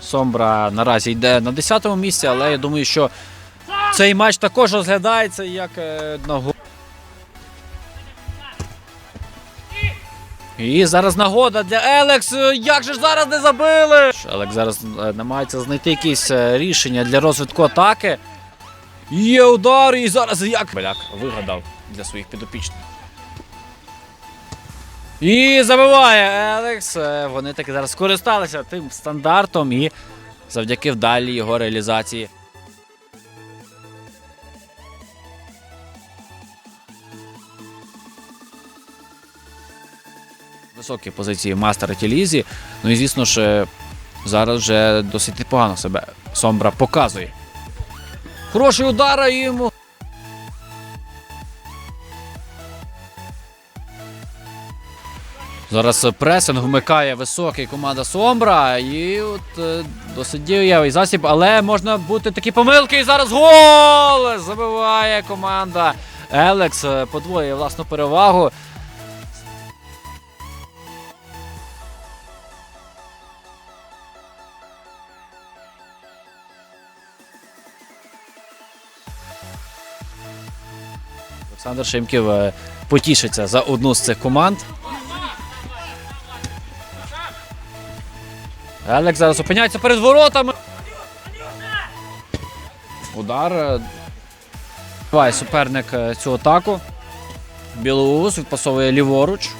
Сомбра наразі йде на 10-му місці, але я думаю, що цей матч також розглядається як е, нагода. І зараз нагода для Елекс. Е, як же ж зараз не забили? Елекс зараз е, намагається знайти якісь рішення для розвитку атаки. Є удар, і зараз як Беляк вигадав для своїх підопічних. І забиває Елекс. Е, Вони таки зараз скористалися тим стандартом і завдяки вдалій його реалізації. Високі позиції мастера Тілізі. Ну і звісно ж, е, зараз вже досить непогано себе Сомбра показує. Хороший удар йому. Зараз пресинг вмикає високий команда Сомбра. І от е, досить дієвий засіб, але можна бути такі помилки. І зараз гол! Забиває команда. Елекс е, подвоює власну перевагу. Олександр Шимків е, потішиться за одну з цих команд. Елекс зараз опиняється перед воротами. Удар. е, Давай суперник е, цю атаку. Білоус відпасовує ліворуч.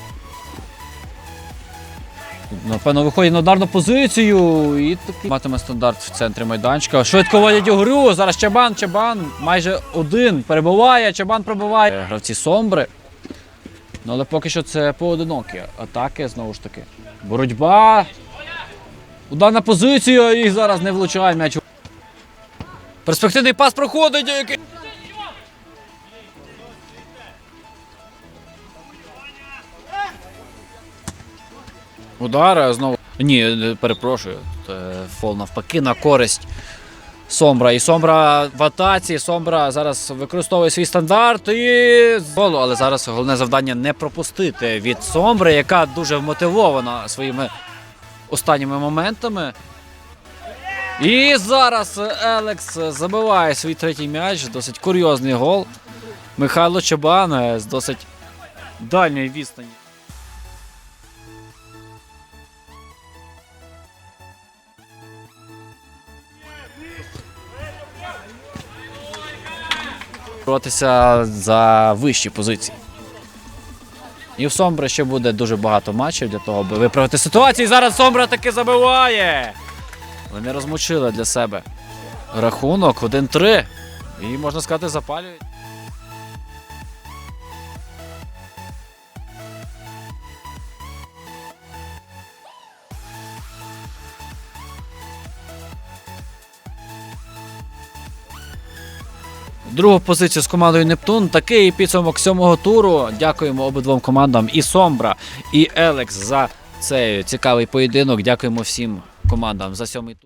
Напевно, виходить на ударну позицію і такий матиме стандарт в центрі майданчика. Швидко водять у гру. Зараз Чабан, Чабан майже один перебуває. Чабан пробиває. Е, Гравці Сомбри. Ну, але поки що це поодинокі атаки, знову ж таки. Боротьба. Ударна позиція і зараз не влучає м'яч. Перспективний пас проходить. Який... Удар знову. Ні, е, перепрошую. Фол навпаки на користь Сомбра. І Сомбра в атаці. Сомбра зараз використовує свій стандарт і голу. Але зараз головне завдання не пропустити від Сомбри, яка дуже вмотивована своїми останніми моментами. І зараз Елекс забиває свій третій м'яч. Досить курйозний гол. Михайло Чабан е, з досить дальньої відстані. боротися за вищі позиції. І в Сомбра ще буде дуже багато матчів для того, аби виправити ситуацію. І зараз Сомбра таки забиває. Вони розмочили для себе рахунок 1-3. І можна сказати, запалюють. Другу позицію з командою Нептун. Такий підсумок сьомого туру. Дякуємо обидвом командам і Сомбра, і Елекс за цей цікавий поєдинок. Дякуємо всім командам за сьомий тур.